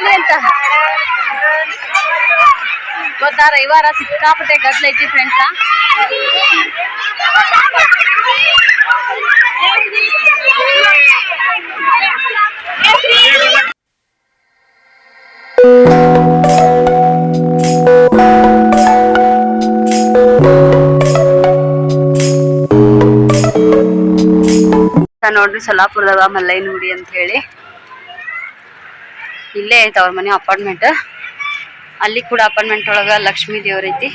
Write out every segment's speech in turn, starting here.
ಖಾಲಿ ಅಂತ. ಗೊತ್ತಾ ರವಿವಾರ ಸಿಕ್ಕಾಪಟ್ಟೆ ಗದ್ಲೈತಿ ಫ್ರೆಂಡ್ಸ ನೋಡ್ರಿ ಸೊಲ್ಲಾಪುರದಾಗ ಮಲ್ಲೈನಗುಡಿ ಅಂತ ಹೇಳಿ. ಇಲ್ಲೇ ಐತೆ ಅವ್ರ ಮನೆ ಅಪಾರ್ಟ್ಮೆಂಟ್ ಅಲ್ಲಿ ಕೂಡ ಅಪಾರ್ಟ್ಮೆಂಟ್ ಒಳಗೆ ಲಕ್ಷ್ಮೀ ದೇವ್ರ ಐತಿ.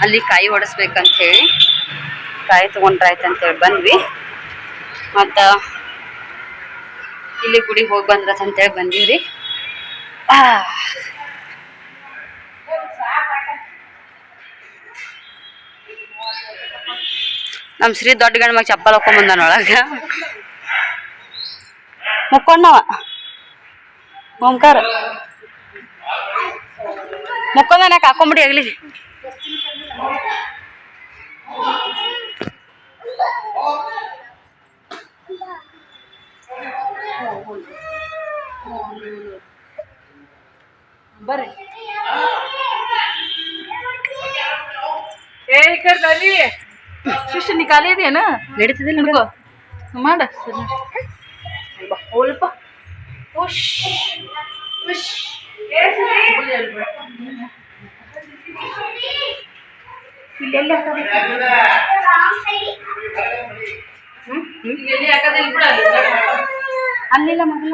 ಅಲ್ಲಿ ಕಾಯಿ ಓಡಿಸ್ಬೇಕಂತ ಹೇಳಿ ಕಾಯಿ ತೊಗೊಂಡ್ರಾಯ್ತು ಅಂತೇಳಿ ಬಂದ್ವಿ. ಮತ್ತು ಇಲ್ಲಿ ಗುಡಿಗೆ ಹೋಗಿ ಅಂತ ಅಂತೇಳಿ ಬಂದೀವ್ರಿ. ಆ. ನಮ್ ಶ್ರೀ ದೊಡ್ಡ ಗಂಡ ಮಗ ಚಪ್ಪಲ್ ಒಳಗ. ಮುಕ್ಕೊಂಡವ. ಓಂಕಾರ. ಮುಕ್ಕೊಂದನ ಹಾಕೊಂಬಿಡಿ ಆಗ್ಲಿ ಬರ್ರಿ. ಏ ಬರ್ರಿ. ಶಿಷ್ಯ, ನೀ ಖಾಲಿ ಇದೆಯೇನ? ನಡೀತದಿಲ್ಲ ಹಿಡ್ಕೋ ಮಾಡ. ಹೋಲ್ಪ ಉಶ್ ಉಶ್ ಇಲ್ಲೆಲ್ಲಿ ಅಲ್ಲಿಲ್ಲ ಮಗಳ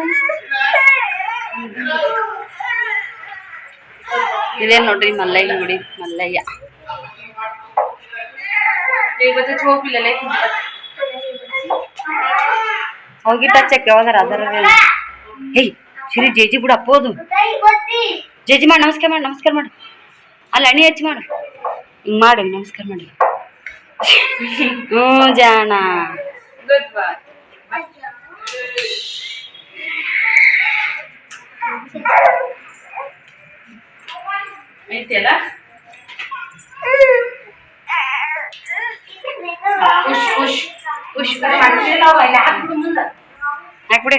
ಇದೇನ್ ನೋಡ್ರಿ ಮಲ್ಲಯ್ಯ ನೋಡಿ ಮಲ್ಲಯ್ಯ. ಹೋಗಿ ಟಚಕ್ಕೆ ಯಾವ್ದಾರ ಅದರ ಹೇಯ್ ಸಿರಿ ಜೇಜಿ ಬಿಡು ಅಪ್ಪೋದು ಜೇಜಿ ಮಾಡಿ ನಮಸ್ಕಾರ ಮಾಡಿ ನಮಸ್ಕಾರ ಮಾಡಿ ಅಲ್ಲಿ ಅಣಿ ಹಚ್ಚಿ ಮಾಡು ಹಿಂಗ್ ಮಾಡಿ ನಮಸ್ಕಾರ ಮಾಡಿ ಹ್ಞೂ ಜಾಣ ಗುಡ್ ಬಾಯ್ ಐತಿಯಲ್ಲ ಉಶ್ ಉಶ್ ಉಶ್ ಮಾಡ್ತೀವಿ ನಾವು ಅಲ್ಲಿ ಹಾಕ್ಬಿಡು ಮುಂದೆ ಹಾಕ್ಬಿಡಿ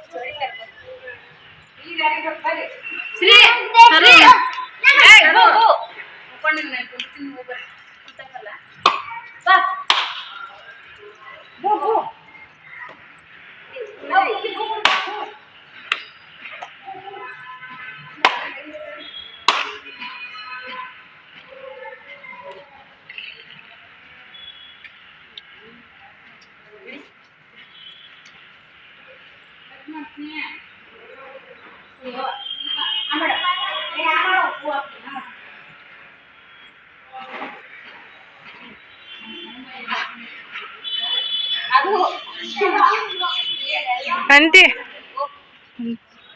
ಶ್ರೀ ಅಂತಿ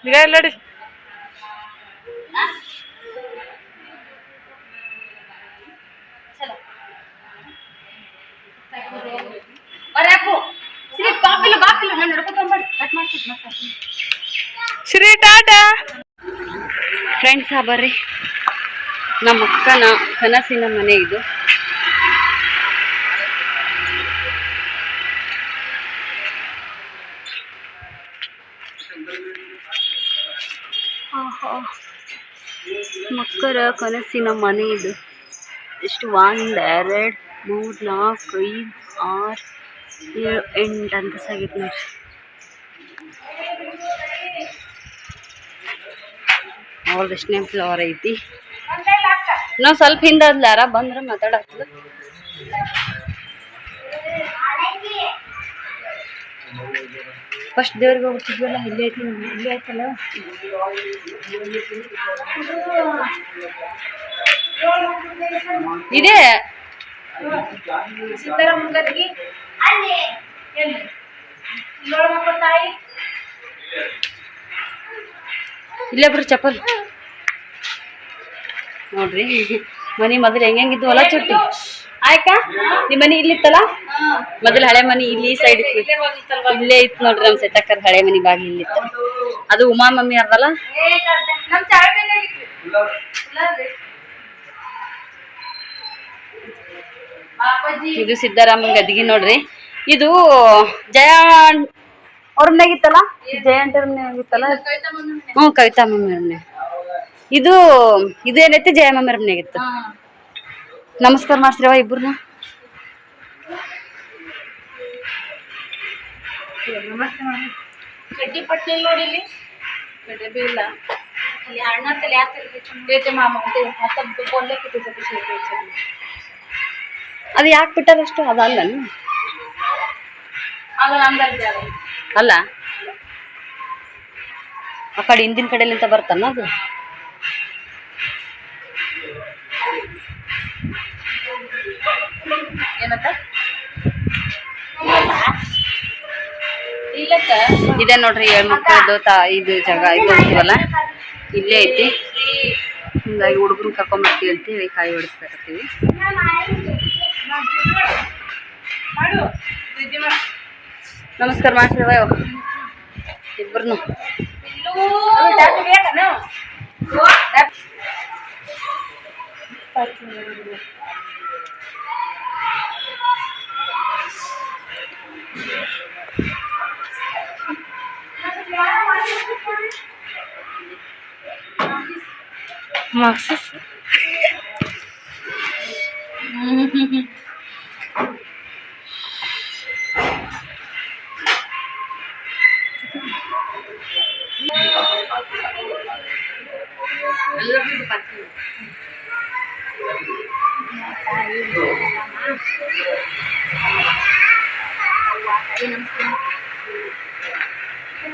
ಈಗ ನೋಡಿ. ಶ್ರೀ ಟಾಟಾ ಫ್ರೆಂಡ್ಸ್ ಬರ್ರಿ. ನಮ್ಮ ಅಕ್ಕನ ಕನಸಿನ ಮನೆ ಇದು. ಮಕ್ಕಳ ಕನಸಿನ ಮನೆ ಇದು ಎಷ್ಟು ಒಂದು, ಎರಡು, ಮೂರು, ನಾಲ್ಕು, ಐದು, ಆರು, ಏಳು, ಎಂಟು ಅಂತ ಸಾಗಿತ್ತು ನೋಡ್ರಿ ಅವ್ರದ್ದು ಎಷ್ಟನೇ ಫ್ಲವರ್ ಐತಿ? ನಾವು ಸ್ವಲ್ಪ ಹಿಂದೆ ಯಾರ ಬಂದ್ರೆ ಮಾತಾಡತ್ಲ. ಫಸ್ಟ್ ದೇವ್ರಿಗೆ ಹೋಗ್ತಿದ್ವಲ್ಲ ಇಲ್ಲೇ ಐತಿ ಇಲ್ಲೇ ಐತಲ್ಲ ಇದೆ. ನೋಡ್ಬೇಕು ತಾಯಿ ಚಪ್ಪಲ್. ನೋಡ್ರಿ, ಮನೆ ಮೊದಲು ಹೆಂಗಿದ್ವು ಹೊಲ ಚುಟ್ಟಿ. ಆಯ್ಕ ನಿಮ್ ಮನಿ ಇಲ್ಲಿತ್ತಲ್ಲ ಮೊದಲ ಹಳೆ ಮನಿ ಇಲ್ಲಿ ಸೈಡ್ ಇತ್ತು ಇಲ್ಲೇ ಇತ್ತು ನೋಡ್ರಿ ನಮ್ಮ ಅಕ್ಕರ್ ಹಳೆ ಮನಿ ಬಾಗಿಲು ಇಲ್ಲಿತ್ತು ಅದು ಉಮಾ ಮಮ್ಮಿ ಅರ್ದಲ್ಲ. ನಮ್? ಇದು ಸಿದ್ದರಾಮನ್ ಗದ್ಗಿ ನೋಡ್ರಿ ಇದು ಜಯ ಅವ್ರ ಮನೆಗಿತ್ತಲ್ಲ ಜಯ ಅಂಟರ್. ಹ್ಞೂ ಕವಿತಾ ಮಮ್ಮಿ ಮನೆ ಇದು ಇದು ಏನೈತಿ ಜಯ ಮಮ್ಮಿ ಅವ್ರ. ನಮಸ್ಕಾರ ಮಾಡ್ಸ್ರಿವ ಇಬ್ಬರನ್ನ ಕಡ್ಡಿ ಪಟ್ಟಿ ಇಲ್ಲ ನೋಡಿ ಇಲ್ಲಿ. ಕಡ್ಡಿ ಇಲ್ಲ. ಇಲ್ಲಿ ಅಣ್ಣ ತಲೆ ಯಾಕೆ ಮಾಮ ಕೂತಿದ್ದೆ ಅದು ಯಾಕೆ ಬಿಟ್ಟಾರಷ್ಟು ಅದಲ್ಲ ಅಲ್ಲ ಆ ಕಡೆ ಹಿಂದಿನ ಕಡೆಲಿಂತ ಬರ್ತಾನ ಅದು? ಇದೆ ನೋಡ್ರಿ ಹೆಣ್ಮಕ್ಳದ್ದು ತಾ ಇದು ಜಾಗ ಇದು ಅಂತೀವಲ್ಲ? ಇಲ್ಲೇ ಐತಿ. ಹಿಂಗಾಗಿ ಹುಡುಗನ್ ಕರ್ಕೊಂಬರ್ತೀವಿ ಅಂತೇಳಿ ಕಾಯಿ ಹೊಡಿಸ್ತಾ ಇರ್ತೀವಿ. ನಮಸ್ಕಾರ ಮಾಡ್ಸಿರವ ಇಬ್ರು ಅದು ಡಬ್ಬಿ Maksis. Thank you.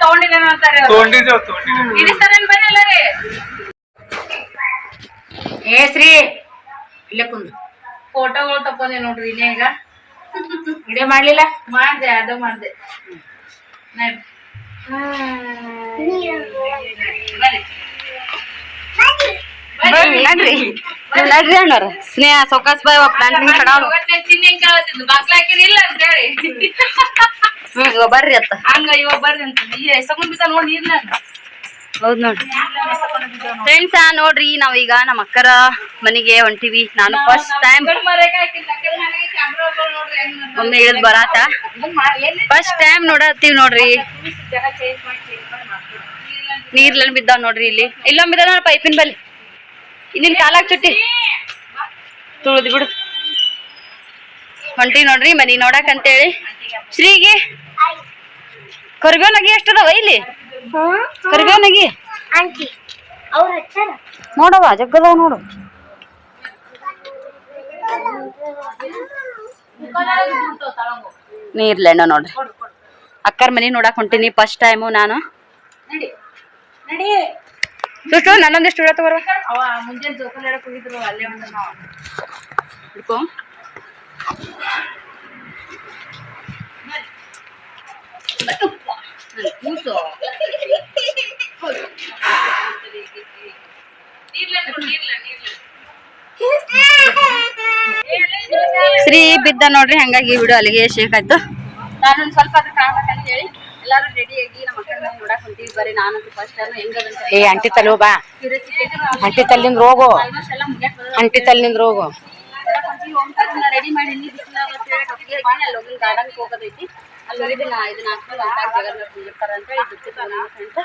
ತಗೊಂಡಿಲ್ಲ ಅಂತಾರೆ ಎಲ್ಲಾರಿ. ಏ ಶ್ರೀ ಇಲ್ಲೇ ಕುಂದು ಫೋಟೋಗಳು ತಕೊಂಡೆ ನೋಡ್ರಿ ಇಲ್ಲೇ ಈಗ. ಇಡೇ ಮಾಡ್ಲಿಲ್ಲ? ಮಾಡ್ದೆ ಅದು ಮಾಡ್ದೆ. ನಡ್- ನಡ್ರಿ. ಅಣ್ಣವ್ರ. ಸ್ನೇಹ ಸೌಕಾಸ್ ಬಾಯ್ ಪ್ಲಾಂಟಿಂಗ್ ಕಡಾವ್ ಬರ್ರಿ ಅತ್ತ. ಹಂಗ ಇವಾಗ ಬರ್ರಿ ಅಂತ. ಈ ಎಸಕೊಂಡ್ ಬಿಸ ನೋಡಿ ಇಲ್ಲ ಹೌದ್ ನೋಡ್ರಿ. ಫ್ರೆಂಡ್ಸ್ ನೋಡ್ರಿ ನಾವೀಗ ನಮ್ಮ ಅಕ್ಕರ ಮನೆಗೆ ಹೊಂಟಿವಿ. ನಾನು ಫಸ್ಟ್ ಟೈಮ್ ಒಮ್ಮೆ ಇಳಿದ್ ಬರಾತ. ಫಸ್ಟ್ ಟೈಮ್ ನೋಡತ್ತೀವಿ ನೋಡ್ರಿ. ನೀರ್ಲನ್ ಬಿದ್ದಾವ ನೋಡ್ರಿ ಇಲ್ಲಿ. ಇಲ್ಲೊಮ್ಮೆ ಬಿದ್ದಾವ ನೋಡ್ರಿ ಪೈಪಿನ ಬಲ್ಲಿ. ಇನ್ನಿನ್ ಕಾಲಾಗ್ ಚುಟ್ಟಿ. ತುಳಿದ್ ಬಿಡು. ಹೊಂಟಿ ನೋಡ್ರಿ ಮನಿ ನೋಡಕ್ ಅಂತೇಳಿ. ಶ್ರೀಗೆ. ಕೊರ್ಗೋನಾಗಿ ನಗಿ ಎಷ್ಟದವ ಇಲ್ಲಿ? ಕರ್ಬೇವ್ ನಗಿ ಆಂಟಿ ಅವ್ರ ಹಚ್ಚಾರ? ನೋಡವ ಜಗ್ಗದ ನೋಡು. ನೀರ್ಲೆಣ್ಣು ನೋಡ್ರಿ. ಅಕ್ಕರ ಮನಿ ನೋಡಕ್ ಹೊಂಟೀನಿ ಫಸ್ಟ್ ಟೈಮು ನಾನು. ನಡಿ ನಡಿ. ಸುಷ್ಟು ನನ್ನೊಂದಿಷ್ಟು ಉಂಟ ನಾವು. ಹಿಡ್ಕೊ. ಕೂಸು ಶ್ರೀ ಬಿದ್ದ ನೋಡ್ರಿ ಹಂಗಾಗಿ ಬಿಡು ವಿಡಿಯೋ ಅಲ್ಲಿಗೆ ಶೇಕ್ ಆಯ್ತು. ನಾನು ಸ್ವಲ್ಪ ಅದ್ರ ಕಾಣ್ಬೇಕಂತ ಹೇಳಿ ಎಲ್ಲಾರು ರೆಡಿ ಆಗಿ ನಮ್ಮ ಮಕ್ಕಳನ್ನ ನೋಡಕ್ ಹೊಂತೀವಿ ಬರೀ ನಾನಂತೂ ಫಸ್ಟ್ ಟೈಮ್ ಹೆಂಗದಂತ ಏ ಅಂಟಿ ತಲೆ ಬಾ. ಅಂಟಿ ತಲ್ಲಿಂದ ರೋಗು. ಅಂಟಿ ತಲ್ಲಿಂದ ರೋಗು. ರೆಡಿ ಮಾಡಿ ಇಲ್ಲಿ ಬಿಸಿಲ ಕಪ್ಪಿಗೆ ಹಾಕಿ ಅಲ್ಲಿ ಹೋಗಿ ಗಾರ್ಡನ್ ಹೋಗೋದೈತಿ. ಅಲ್ಲಿ ಇದನ್ನ ಹಾಕ್ಕೊಂಡು ಅಂತ ಹೇಳಿ ನನ್ನ ಫ್ರೆಂಡ್ಸ್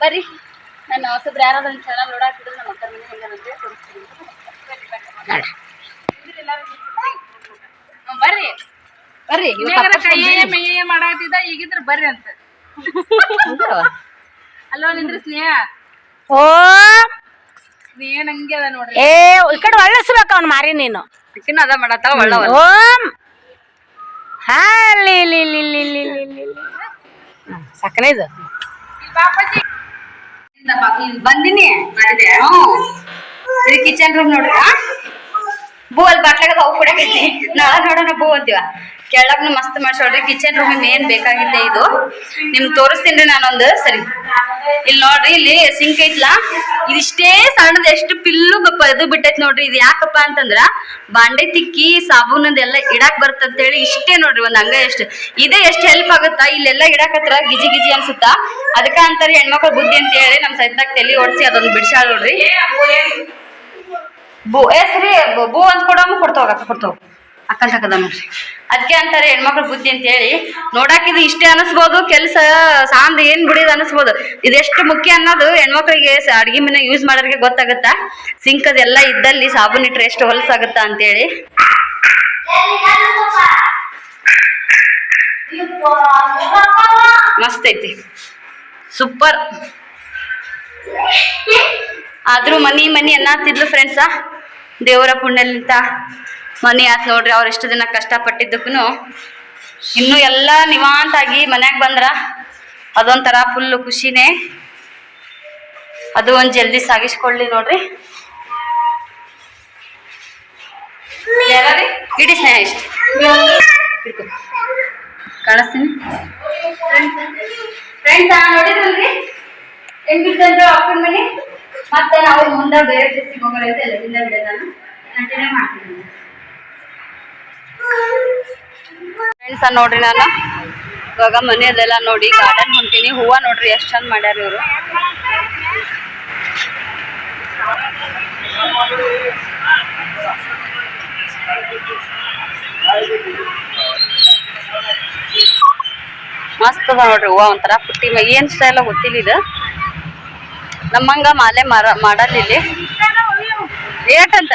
ಬರ್ರಿ. ನಾನು ಹೊಸಬ್ರು ಯಾರಾದ್ರೂ ಒಂದು ಚಾನಲ್ ನೋಡಾಕಿದ್ರು ನಮ್ಮ ಮನೆ ತೋರಿಸ್ತೀನಿ. ಬರ್ರಿ ಬರ್ರಿ. ಮೇಯ ಮಾಡಾತಿದ್ದ ಈಗಿದ್ರ ಬರ್ರಿ ಅಂತ. ಅಲ್ಲೋ ನಿಂದ್ರಿ ಸ್ನೇಹ. ಓ! ಸ್ನೇಹ ನಂಗೆ ಅದ ನೋಡ್ರಿ? ಏ ಈ ಕಡೆ ಒಳ್ಳೆಸ್ಬೇಕ ಅವ್ನ ಮಾರಿ ನೀನು. ಅದ ಮಾಡತ್ತ ಒಳ್ಳೆ ಓಂ! ಹಾಲಿ ಲಿ ಲಿ ಸಾಕನೇ ಇದು? ಬಂದಿನಿ. ಮಾಡಿದೆ ಕಿಚನ್ ರೂಮ್ ನೋಡ್ರಿ ಬೋಲ್ ಬಾಟ್ಲಾಗ ಅವು ಕೊಡಕೈತಿ ನಾಳೆ ನೋಡೋಣ ಬೋ ಅಂತೀವ. ಕೆಳಗ್ನು ಮಸ್ತ್ ಮಾಡ್ಸೋಡ್ರಿ ಕಿಚನ್ ರೂಮ್ ಮೇನ್ ಬೇಕಾಗಿದೆ ಇದು. ನಿಮ್ ತೋರಿಸ್ತೀನಿ ನಾನೊಂದು. ಸರಿ. ಇಲ್ಲಿ ನೋಡ್ರಿ, ಇಲ್ಲಿ ಸಿಂಕ್ ಐತ್ಲಾ. ಇದಿಷ್ಟೇ ಸಣ್ಣದ, ಎಷ್ಟು ಪಿಲ್ಲು ಇದು ಬಿಟ್ಟೈತಿ ನೋಡ್ರಿ. ಇದು ಯಾಕಪ್ಪ ಅಂತಂದ್ರ ಬಾಂಡೆ ತಿಕ್ಕಿ ಸಾಬೂನದೆಲ್ಲ ಅಂತ ಬರ್ತಂತೇಳಿ ಇಷ್ಟೇ ನೋಡ್ರಿ ಒಂದ್ ಹಂಗ ಎಷ್ಟು. ಇದೇ ಎಷ್ಟು ಹೆಲ್ಪ್ ಆಗುತ್ತಾ? ಇಲ್ಲೆಲ್ಲ ಇಡಾಕತ್ರ ಗಿಜಿ ಗಿಜಿ ಅನ್ಸುತ್ತಾ? ಅದಕ್ಕ ಅಂತಾರೆ ಹೆಣ್ಮಕ್ಳ ಬುದ್ಧಿ ಅಂತ ಹೇಳಿ ನಮ್ ಸೈತಾಗ ತಲೆ ಓಡಿಸಿ ಅದೊಂದು ಬಿಡ್ಸಾಳ ನೋಡ್ರಿ. ಬೂ ಎಸ್ ರೀ ಬೂ- ಅಂತ ಅಂತ ಕೊಡಮ್ಮ ಕೊಡ್ತಾವ ಅಕ್ಕ ನೋಡ್ರಿ ಅದಕ್ಕೆ ಅಂತಾರೆ ಹೆಣ್ಮಕ್ಳು ಬುದ್ಧಿ ಅಂತ ಹೇಳಿ ನೋಡಕ್ ಇದು ಇಷ್ಟೇ ಅನಿಸ್ಬೋದು, ಕೆಲಸ ಸಾಂದ್ ಏನ್ ಬಿಡಿದ್ ಅನಿಸ್ಬೋದು. ಇದೆಷ್ಟು ಮುಖ್ಯ ಅನ್ನೋದು ಹೆಣ್ಮಕ್ಳಿಗೆ ಅಡಿಗೆ ಅಡ್ಗೆ ಮನೆ ಯೂಸ್ ಮಾಡೋರಿಗೆ ಗೊತ್ತಾಗುತ್ತಾ? ಸಿಂಕ್ ಅದೆಲ್ಲ ಇದ್ದಲ್ಲಿ ಸಾಬೂನ್ ಇಟ್ಟರೆ ಎಷ್ಟು ಹೊಲಸಾಗುತ್ತಾ ಅಂತೇಳಿ. ಮಸ್ತ್ ಐತಿ. ಸೂಪರ್. ಆದ್ರೂ ಮನಿ ಮನಿ ಅನ್ನತ್ತಿದ್ಲು ಫ್ರೆಂಡ್ಸ ದೇವರ ಪುಣ್ಯಲಿಂತ. ಮನಿ ಆತ್ ನೋಡ್ರಿ, ಅವ್ರು ಎಷ್ಟು ದಿನ ಕಷ್ಟಪಟ್ಟಿದ್ದಕ್ಕೂ ಇನ್ನು ಎಲ್ಲ ನಿವಾಂತಾಗಿ ಮನ್ಯಾಗ ಬಂದ್ರ ಅದೊಂಥರ ಫುಲ್ಲು ಖುಷಿನೇ. ಅದು ಒಂದ್ ಜಲ್ದಿ ಸಾಗಿಸ್ಕೊಳ್ಳಿ ನೋಡ್ರಿ. ಇಡೀ ಸ್ನೇಹ ಇಷ್ಟ. ಕಾಣಿಸ್ತೀನಿ. ಫ್ರೆಂಡ್ಸ್ ಮತ್ತೆ ನಾವು ಮುಂದೆ ಬೇರೆ ಪ್ಲೇಸಿಗೆ ಹೋಗೋಣ ಬಿಡ ನಾನು. ಕಂಟಿನ್ಯೂ ಮಾಡ್ತೀನಿ. ಫ್ರೆಂಡ್ಸ್ ನೋಡ್ರಿ ನಾನು. ಇವಾಗ ಮನೆಯದೆಲ್ಲ ನೋಡಿ ಗಾರ್ಡನ್ ಹೊಂಟೀನಿ. ಹೂವ ನೋಡ್ರಿ ಎಷ್ಟು ಚಂದ ಮಾಡ್ಯಾರ ಇವರು. ಮಸ್ತ್ ಅದ ನೋಡ್ರಿ ಹೂವ ಒಂಥರ ಪುಟ್ಟಿ ಏನ್ ಸ್ಟೈಲ್ ಗೊತ್ತಿಲ್ಲ ಇದು. ನಮ್ಮಂಗ ಮಾಲೆ ಮಾರ ಮಾಡಲ್ಲ ಇಲ್ಲಿ. ಏಟಂತ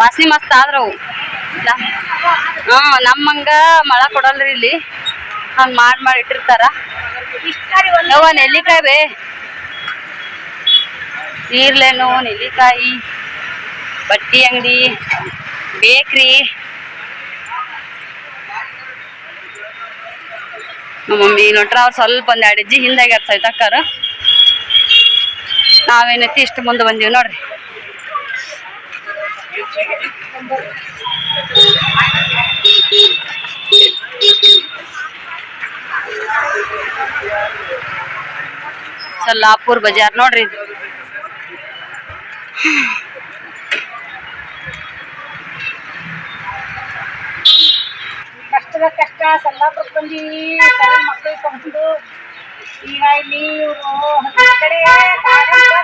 ವಾಸನೆ ಮಸ್ತ್ ಆದ್ರವು. ಹಾ ನಮ್ಮಂಗ ಮಳ ಕೊಡಲ್ರಿ ಇಲ್ಲಿ. ಹಂಗ ಮಾಡಿ ಮಾಡಿ ಇಟ್ಟಿರ್ತಾರ. ಯವ್ವ, ನೆಲ್ಲಿಕಾಯಿ ಬೇ. ನೀರ್ಲೇನು ನೆಲ್ಲಿಕಾಯಿ, ಬಟ್ಟಿ ಅಂಗಡಿ, ಬೇಕ್ರಿ. ಮಮ್ಮಿ ನೋಡ್ರ ಅವ್ರು ಸ್ವಲ್ಪ ಒಂದ್ ಎರಡು ಜಿ ಹಿಂದಾಗ್ಯಾರ ಸೈತಕ್ಕಾರ. ನಾವೇನೈತಿ ಇಷ್ಟು ಮುಂದೆ ಬಂದೀವಿ ನೋಡ್ರಿ. ಸಲ್ಲಾಪುರ್ ಬಜಾರ್ ನೋಡ್ರಿ ಇದು ಕಷ್ಟದ ಕಷ್ಟ ಸಲ್ಲಾಪುರ ಬಂದಿ ಸಣ್ಣ ಮಕ್ಕಳಿಗೆ ತಗೊಂಡು ಈಗ ಇಲ್ಲಿ ಇವರು ಕಡೆ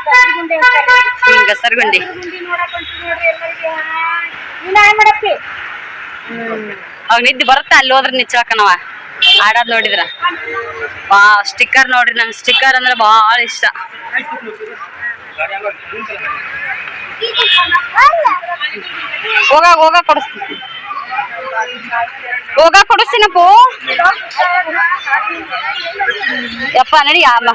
ಗಸಿಗುಂಡೆ ಅಂತಾರೆ ಹ್ಮ್ ಗಸರ್ಗುಂಡಿ ಅವ್ ನಿದ್ದೆ ಬರುತ್ತಾ? ಅಲ್ಲಿ ಹೋದ್ರ ನಿಚ್ಚಕನವ ಆಡೋದ್ ನೋಡಿದ್ರ? ಬಾ ಸ್ಟಿಕ್ಕರ್ ನೋಡ್ರಿ ನಂಗೆ ಸ್ಟಿಕ್ಕರ್ ಅಂದ್ರೆ ಬಹಳ ಇಷ್ಟ. ಹೋಗ ಹೋಗ ಕೊಡಿಸ್ತೀನಿ. ಹೋಗ ಕೊಡಿಸ್ತೀನಪ್ಪು. ಯಪ್ಪ ನಡಿ ಅಮ್ಮ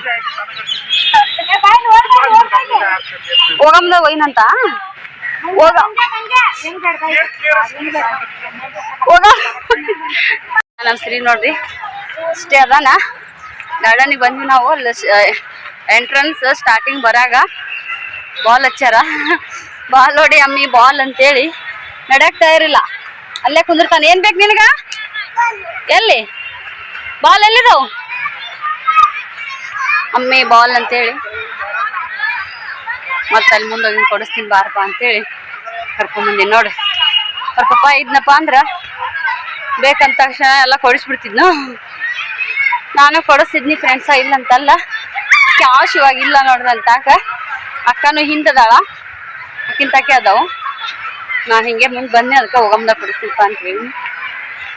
ಹೋಗಮ್ದ ಒಯ್ನಂತ? ಹೋಗ. ಹೋಗ. ನಮ್ಮ ಶ್ರೀ ನೋಡ್ರಿ, ಇಷ್ಟೇ ಅದಾನ. ಗಾರ್ಡನಿಗೆ ಬಂದ್ವಿ ನಾವು ಎಂಟ್ರನ್ಸ್ ಸ್ಟಾರ್ಟಿಂಗ್ ಬರಾಗ. ಬಾಲ್ ಹಚ್ಚಾರ ಬಾಲ್ ನೋಡಿ ಅಮ್ಮಿ, ಬಾಲ್ ಅಂತೇಳಿ. ನಡ್ಯಾಕ್ ತಯಾರಿಲ್ಲ. ಅಲ್ಲೇ ಕುಂದಿರ್ತಾನೆ. ಏನ್ ಬೇಕು ನಿನಗ? ಎಲ್ಲಿ? ಬಾಲ್ ಎಲ್ಲಿದಾವ್? ಅಮ್ಮಿ ಬಾಲ್ ಅಂತೇಳಿ. ಮತ್ತೆ ಅಲ್ಲಿ ಮುಂದೋಗಿ ಕೊಡಿಸ್ತೀನಿ ಬಾರಪ್ಪ ಅಂತೇಳಿ ಕರ್ಕೊಂಬಂದಿನಿ ನೋಡ್ರಿ ಅವ್ರ ಪಪ್ಪ ಇದ್ನಪ್ಪ ಅಂದ್ರ ಬೇಕಂತ ತಕ್ಷಣ ಎಲ್ಲ ಕೊಡಿಸ್ಬಿಡ್ತಿದ್ನು. ನಾನು ಕೊಡಿಸ್ತಿದ್ನಿ ಫ್ರೆಂಡ್ಸ ಇಲ್ಲಂತಲ್ಲ. ಕ್ಯಾಶ್ ಇವಾಗ ಇಲ್ಲ ನೋಡ್ರಿ ಅಲ್ಲಿ ತಾಕ ಅಕ್ಕನೂ ಹಿಂದದಾಳ. ಅಕ್ಕಿನ ತಾಕೆ ಅದಾವು. ನಾನು ಹಿಂಗೆ ಮುಂದೆ ಬನ್ನಿ ಅದಕ್ಕೆ ಹೋಗಮ್ದ ಅಂತ ಹೇಳಿ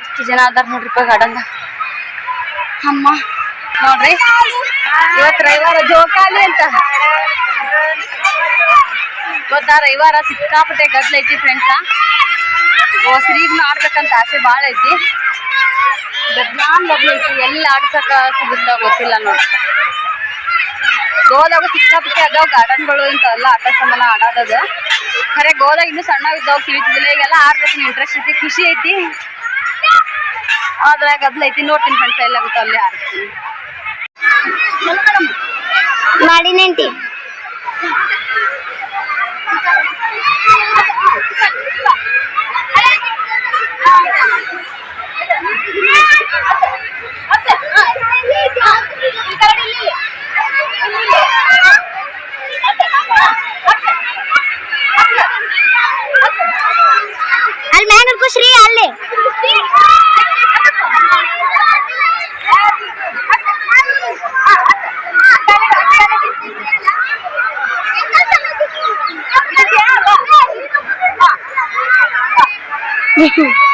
ಇಷ್ಟು ಜನ ಅದಾರ ನೋಡ್ರಿಪ್ಪ ಗಾರ್ಡನ್ದಾಗ. ಅಮ್ಮ. ನೋಡ್ರಿ. ಇವತ್ತು ರವಿವಾರ ಜೋಕಾಲಿ ಅಂತ. ಗೊತ್ತಾ ರವಿವಾರ ಸಿಕ್ಕಾಪಟ್ಟೆ ಗದ್ಲ ಐತಿ ಫ್ರೆಂಡ್ಸ ಹೊಸರಿಗ್ ಆಡ್ಬೇಕಂತ ಆಸೆ ಭಾಳ ಐತಿ. ಗದ್ಲಾನ್ ಗದ್ಲ ಐತಿ, ಎಲ್ಲಿ ಆಡ್ಸಕ ಸಿಗುತ್ತ ಗೊತ್ತಿಲ್ಲ ನೋಡಿ. ಗೋದಾಗ ಸಿಕ್ಕಾಪಟ್ಟೆ ಅದಾವ ಗಾರ್ಡನ್ಗಳು ಇಂಥವೆಲ್ಲ ಆಟ ಸಾಮಾನ ಆಡೋದದು. ಖರೆ ಗೋದಾಗ ಇನ್ನೂ ಸಣ್ಣ ಇದ್ದಾವ ತಿಳಿತಿದ್ದಿಲ್ಲ ಈಗೆಲ್ಲ ಆಡ್ಬೇಕು ಇಂಟ್ರೆಸ್ಟ್ ಐತಿ, ಖುಷಿ ಐತಿ. ಆದ್ರೆ ಗದ್ಲ ಐತಿ, ನೋಡ್ತೀನಿ ಫ್ರೆಂಡ್ಸ್ ಎಲ್ಲ ಗೊತ್ತ, ಅಲ್ಲಿ ಆಡ್ತೀನಿ. ಮಾಡಿನೇಂಟಿ ಅಲ್ಲಿ ಮ್ಯಾಗ ಇರ್ಕೋ ಶ್ರೀ ಅಲ್ಲಿ ಹಾ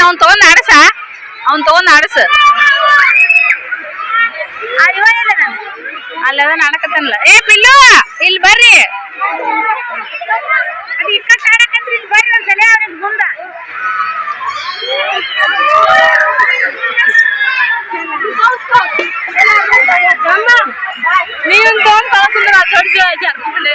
ಅವ್ನ್ ತಗೊಂಡ್ ಆಡಸ? ಅವ್ನ್ ತಗೊಂಡ್ ಆಡಸ ಅಲ್ಲದ ನಾಡಕತ್ತನಲ್ಲ ಏ ಪಿಲ್ಲು ಇಲ್ಲಿ ಬರ್ರಿ ಅದು ಇಕ್ಕಟ್ಟ ಆಡಕತ್ರಿ ಇಲ್ಲಿ ಬರ್ರಿ ಒಂದ್ಸಲ ಅವ್ರಿಗೆ ಮುಂದ ನೀನು ತಗೊಂಡ್ ಕಳ್ಸಿದ್ರ ಚಡ್ಜ ಜಾರ್ಕೊಂಡೆ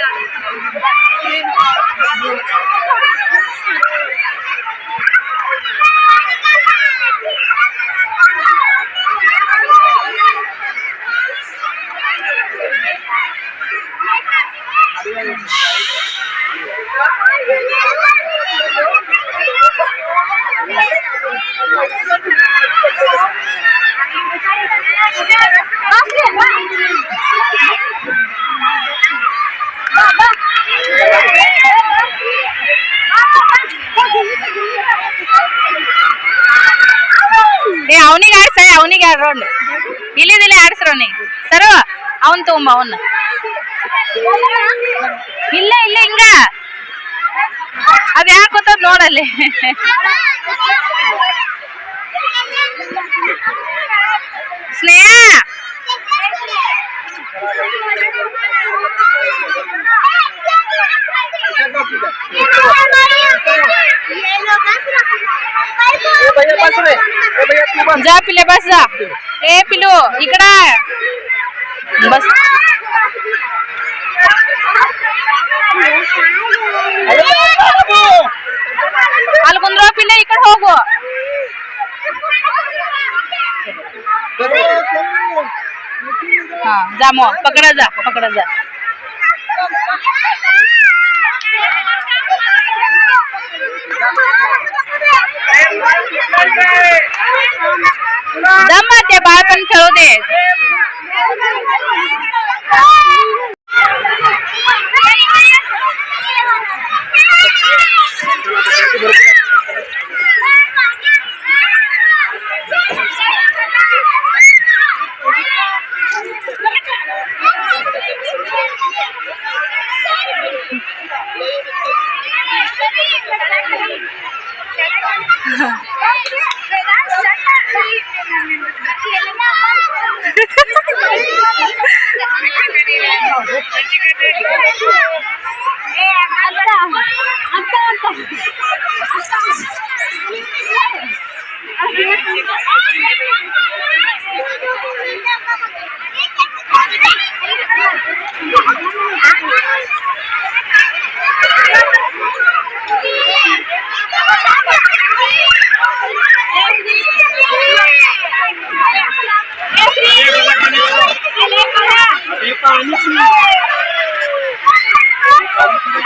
ಏ, ಅವನಿಗೆ ಆಡ್ಸ ಅವನಿಗೆ ಆಡ್ರೋಂಡ್ ಇಲ್ಲಿದಿಲ್ಲ ಆಡ್ಸ್ರ ಅವನಿಗೆ. ಸರ, ಅವನ್ ತಗೊಂಬ ಅವನ್ನ ಇಲ್ಲ ಇಲ್ಲ, ಹಿಂಗ. ಅದ್ ಯಾಕೆ ನೋಡಲ್ಲಿ. ಸ್ನೇಹ! जा पिले बस जा ए पिलू इकडं बस ಅಲ್ಲಿ ಕುಂದ್ರ ಪಿಲ್ಲೆ ಈ ಕಡೆ ಹೋಗು हा जा मग पकडा जा पकडा जा जमा ते बाळ पण खेळू दे அக்கா அக்கா. அக்கா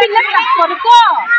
పిల్ల కొడుకో లోపలికి